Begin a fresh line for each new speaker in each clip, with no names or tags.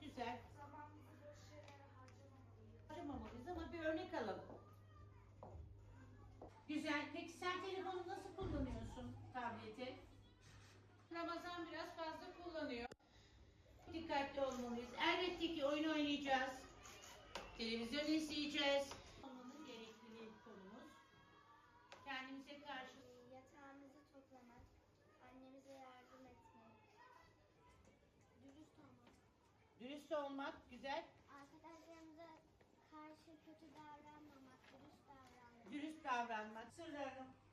güzel.
Zamanımızı. Harcamamalıyız
ama bir örnek alalım. Güzel. Peki sen telefonu nasıl kullanıyorsun tableti? Ramazan biraz fazla kullanıyor. Dikkatli olmalıyız. Elbette ki oyun oynayacağız. Televizyon izleyeceğiz.
Dürüst olmak
güzel.
arkadaşlarımıza karşı kötü davranmamak, dürüst davranmak.
Dürüst davranmak. Sırlarını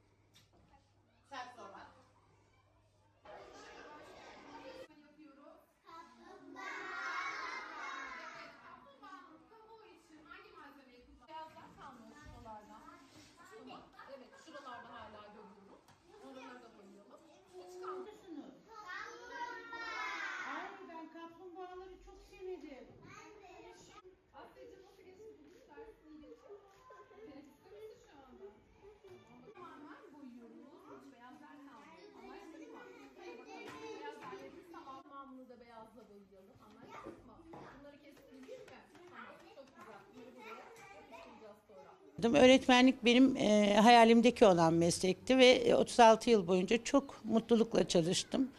Öğretmenlik benim e, hayalimdeki olan meslekti ve e, 36 yıl boyunca çok mutlulukla çalıştım.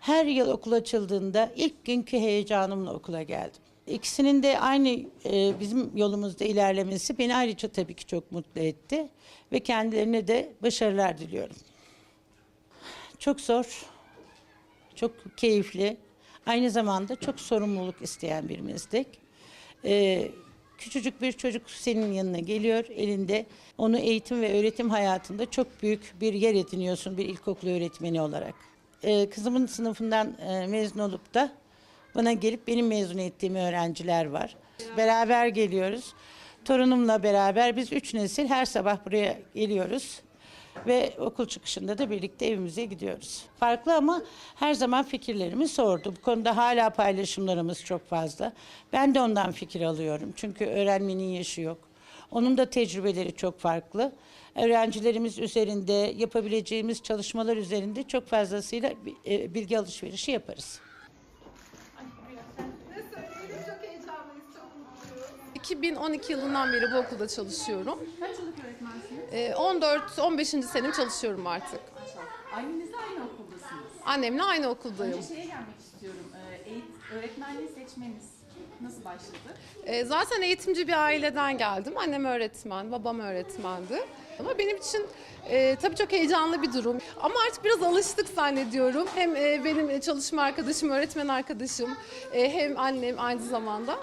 Her yıl okul açıldığında ilk günkü heyecanımla okula geldim. İkisinin de aynı e, bizim yolumuzda ilerlemesi beni ayrıca tabii ki çok mutlu etti ve kendilerine de başarılar diliyorum. Çok zor, çok keyifli, aynı zamanda çok sorumluluk isteyen bir meslek. Ee, küçücük bir çocuk senin yanına geliyor, elinde onu eğitim ve öğretim hayatında çok büyük bir yer ediniyorsun bir ilkokul öğretmeni olarak. Ee, kızımın sınıfından e, mezun olup da bana gelip benim mezun ettiğim öğrenciler var. Beraber geliyoruz. Torunumla beraber biz üç nesil her sabah buraya geliyoruz. Ve okul çıkışında da birlikte evimize gidiyoruz. Farklı ama her zaman fikirlerimi sordu. Bu konuda hala paylaşımlarımız çok fazla. Ben de ondan fikir alıyorum. Çünkü öğrenmenin yaşı yok. Onun da tecrübeleri çok farklı. Öğrencilerimiz üzerinde yapabileceğimiz çalışmalar üzerinde çok fazlasıyla e, bilgi alışverişi yaparız.
Ne söyleyelim çok heyecanlıyız, çok mutluyuz. 2012 yılından beri bu okulda çalışıyorum.
Kaç yıllık öğretmensiniz?
Ee, 14-15. senem çalışıyorum artık.
Annenizle aynı okuldasınız.
Annemle aynı okuldayım.
Önce şeye gelmek istiyorum. Ee, eğit, öğretmenliği seçmeniz nasıl başladı?
Ee, zaten eğitimci bir aileden geldim. Annem öğretmen, babam öğretmendi. Ama benim için e, tabii çok heyecanlı bir durum. Ama artık biraz alıştık zannediyorum. Hem e, benim çalışma arkadaşım, öğretmen arkadaşım, e, hem annem aynı zamanda.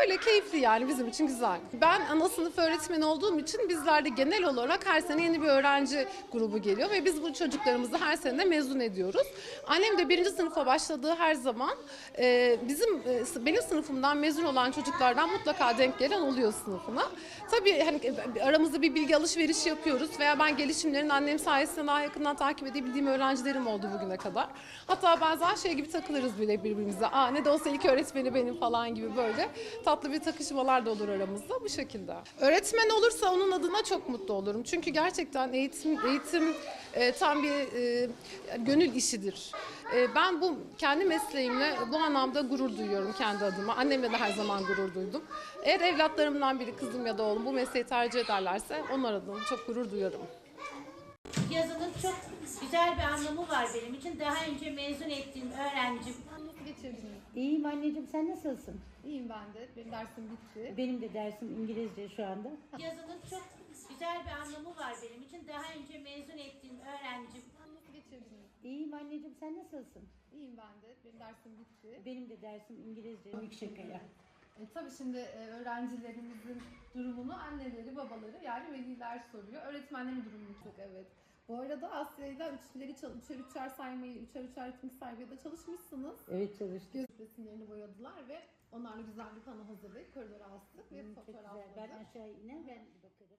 Böyle keyifli yani bizim için güzel. Ben ana sınıf öğretmeni olduğum için bizlerde genel olarak her sene yeni bir öğrenci grubu geliyor ve biz bu çocuklarımızı her sene mezun ediyoruz. Annem de birinci sınıfa başladığı her zaman e, bizim e, benim sınıfımdan mezun olan çocuklardan mutlaka denk gelen oluyor sınıfına. Tabii hani e, aramızda bir bilgi alışverişi yapıyoruz veya ben gelişimlerini annem sayesinde daha yakından takip edebildiğim öğrencilerim oldu bugüne kadar. Hatta bazen şey gibi takılırız bile birbirimize. Aa ne de olsa ilk öğretmeni benim falan gibi böyle tatlı bir takışmalar da olur aramızda bu şekilde. Öğretmen olursa onun adına çok mutlu olurum. Çünkü gerçekten eğitim eğitim e, tam bir e, gönül işidir. E, ben bu kendi mesleğimle bu anlamda gurur duyuyorum kendi adıma. Annemle de her zaman gurur duydum. Eğer evlatlarımdan biri kızım ya da oğlum bu mesleği tercih ederlerse onlar adına çok gurur duyuyorum.
Yazının çok güzel bir anlamı var benim için. Daha önce mezun ettiğim öğrencim.
Nasıl geçirdiniz?
İyiyim anneciğim sen nasılsın?
İyiyim ben de. Benim dersim bitti.
Benim de dersim İngilizce şu anda.
Yazının çok güzel bir anlamı var benim için. Daha önce mezun ettiğim öğrencim.
Nasıl geçirdiniz?
İyiyim anneciğim sen nasılsın?
İyiyim ben de. Benim dersim bitti.
Benim de dersim İngilizce. Yüksekaya.
E, tabii şimdi e, öğrencilerimizin durumunu anneleri, babaları yani veliler soruyor. Öğretmenlerin durumunu çok evet. Bu arada Asya'da üçleri, çal- üçer üçer saymayı, üçer üçer ritmik saymayı da çalışmışsınız.
Evet çalıştım.
Göz resimlerini boyadılar ve onlarla güzel bir pano hazırlayıp koridora astık ve
Çok güzel.
fotoğrafladık.
Ben aşağı iner ben bakarım.